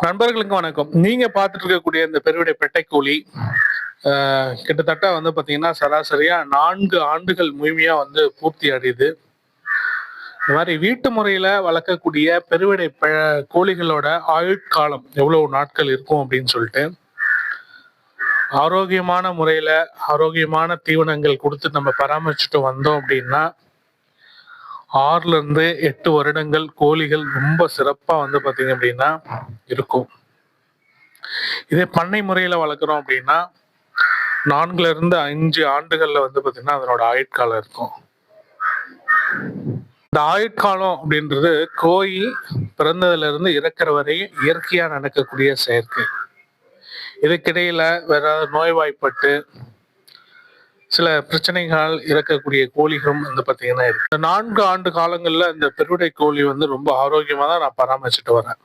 நண்பர்களுக்கு வணக்கம். நீங்க பார்த்துட்டு இருக்கக்கூடிய இந்த பெருவிடை பெட்டைக்கோழி ஆஹ், கிட்டத்தட்ட வந்து பாத்தீங்கன்னா சராசரியா நான்கு ஆண்டுகள் முழுமையா வந்து பூர்த்தி அடையுது. இந்த மாதிரி வீட்டு முறையில வளர்க்கக்கூடிய பெருவிடை பெ- கோழிகளோட ஆயுட்காலம் எவ்வளவு நாட்கள் இருக்கும் அப்படின்னு சொல்லிட்டு ஆரோக்கியமான முறையில ஆரோக்கியமான தீவனங்கள் கொடுத்து நம்ம பராமரிச்சுட்டு வந்தோம் அப்படின்னா ஆறுல இருந்து எட்டு வருடங்கள் கோழிகள் ரொம்ப சிறப்பா வந்து பாத்தீங்க அப்படின்னா இருக்கும். இதே பண்ணை முறையில வளர்க்குறோம் அப்படின்னா நான்குல இருந்து அஞ்சு ஆண்டுகள்ல வந்து பாத்தீங்கன்னா அதனோட ஆயுட்காலம் இருக்கும். இந்த ஆயுட்காலம் அப்படின்றது கோயில் பிறந்ததுல இருந்து இறக்குற வரை இயற்கையா நடக்கக்கூடிய செயற்கை. இதுக்கிடையில வேற ஏதாவது நோய்வாய்ப்பட்டு சில பிரச்சனைகள் இறக்கக்கூடிய கோழிகளும் வந்து பார்த்தீங்கன்னா இருக்கு. இந்த நான்கு ஆண்டு காலங்களில் இந்த பெருவிடை கோழி வந்து ரொம்ப ஆரோக்கியமாக தான் நான் பராமரிச்சுட்டு வரேன்.